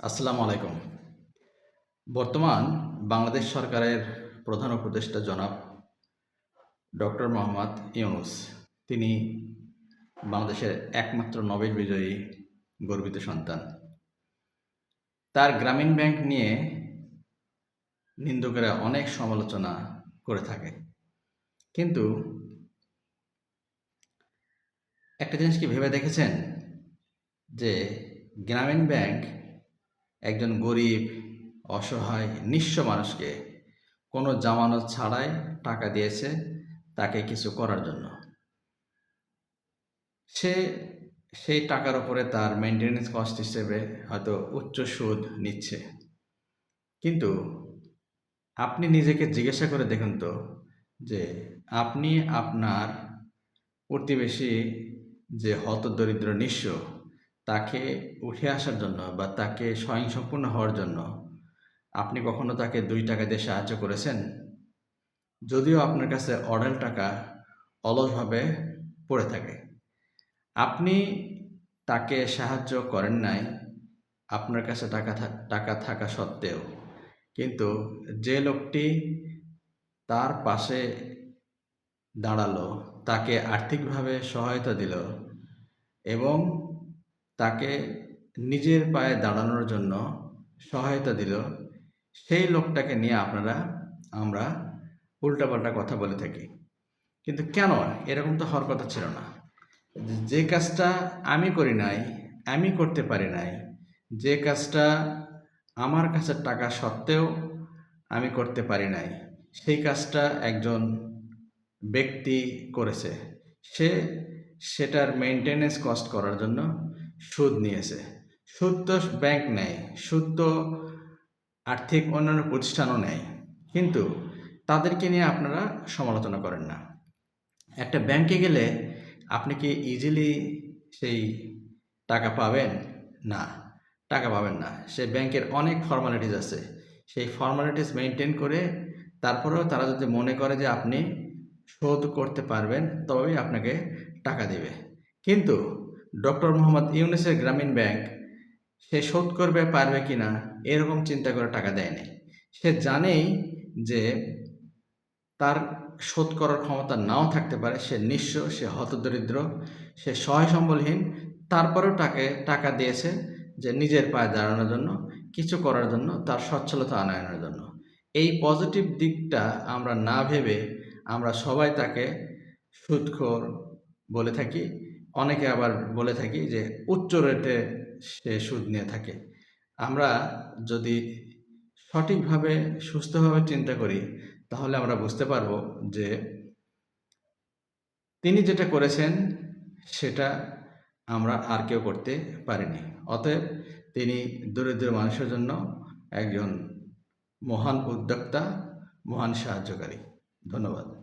আসসালামু আলাইকুম। বর্তমান বাংলাদেশ সরকারের প্রধান উপদেষ্টা জনাব ডক্টর মোহাম্মদ ইউনুস। তিনি বাংলাদেশের একমাত্র নোবেল বিজয়ী গর্বিত সন্তান। তার গ্রামীণ ব্যাংক নিয়ে নিন্দুকেরা অনেক সমালোচনা করে থাকে। কিন্তু একটা জিনিস কি ভেবে দেখেছেন? যে গ্রামীণ ব্যাংক একজন গরিব, অসহায়, নিঃস্ব মানুষকে কোনো জামানত ছাড়াই টাকা দিয়েছে তাকে কিছু করার জন্য। সে, সেই টাকার উপরে তার মেনটেনেন্স কস্ট হিসেবে হয়তো উচ্চ সুদ নিচ্ছে। কিন্তু আপনি নিজেকে জিজ্ঞাসা করে দেখুন তো যে আপনি আপনার প্রতিবেশী যে হতদরিদ্র, নিঃস্ব তাকে উঠে আসার জন্য বা তাকে স্বয়ংসম্পূর্ণ হওয়ার জন্য আপনি কখনো তাকে দুই টাকা দিয়ে সাহায্য করেছেন? যদিও আপনার কাছে অডাল টাকা অলসভাবে পড়ে থাকে। আপনি তাকে সাহায্য করেন নাই, আপনার কাছে টাকা টাকা থাকা সত্ত্বেও। কিন্তু যে লোকটি তার পাশে দাঁড়াল, তাকে আর্থিকভাবে সহায়তা দিল এবং তাকে নিজের পায়ে দাঁড়ানোর জন্য সহায়তা দিল। সেই লোকটাকে নিয়ে আপনারা, আমরা উল্টাপাল্টা কথা বলে থাকি। কিন্তু কেন? এরকম তো হওয়ার কথা ছিল না। যে কাজটা আমি করি নাই, আমি করতে পারি নাই, যে কাজটা আমার কাছে টাকা সত্ত্বেও আমি করতে পারি নাই, সেই কাজটা একজন ব্যক্তি করেছে। সে সেটার মেনটেনেন্স কস্ট করার জন্য সুদ নিয়েছে। সুদ তো ব্যাংক নেয় সুদ তো আর্থিক অন্যান্য প্রতিষ্ঠানও নেয়। কিন্তু তাদেরকে নিয়ে আপনারা সমালোচনা করেন না। একটা ব্যাংকে গেলে আপনি কি ইজিলি সেই টাকা পাবেন? না, টাকা পাবেন না। সে ব্যাংকের অনেক ফর্মালিটিস আছে। সেই ফর্মালিটিস মেনটেন করে তারপরেও তারা যদি মনে করে যে আপনি শোধ করতে পারবেন, তবেই আপনাকে টাকা দেবে। কিন্তু ডক্টর মোহাম্মদ ইউনুসের গ্রামীণ ব্যাংক সে শোধ করবে, পারবে কি না এরকম চিন্তা করে টাকা দেয়নি। সে জানেই যে তার শোধ করার ক্ষমতা নাও থাকতে পারে, সে নিঃস্ব, সে হতদরিদ্র, সে সহায় সম্বলহীন। তারপরেও তাকে টাকা দিয়েছে যে নিজের পায়ে দাঁড়ানোর জন্য, কিছু করার জন্য, তার সচ্ছলতা আনয়নের জন্য। এই পজিটিভ দিকটা আমরা না ভেবে আমরা সবাই তাকে সুদখোর বলে থাকি। অনেকে আবার বলে থাকি যে উচ্চ রেটে সে সুদ নিয়ে থাকে। আমরা যদি সঠিকভাবে, সুস্থভাবে চিন্তা করি, তাহলে আমরা বুঝতে পারব যে তিনি যেটা করেছেন, সেটা আমরা আর কেউ করতে পারিনি। অতএব তিনি দরিদ্র মানুষের জন্য একজন মহান উদ্যোক্তা, মহান সাহায্যকারী। ধন্যবাদ।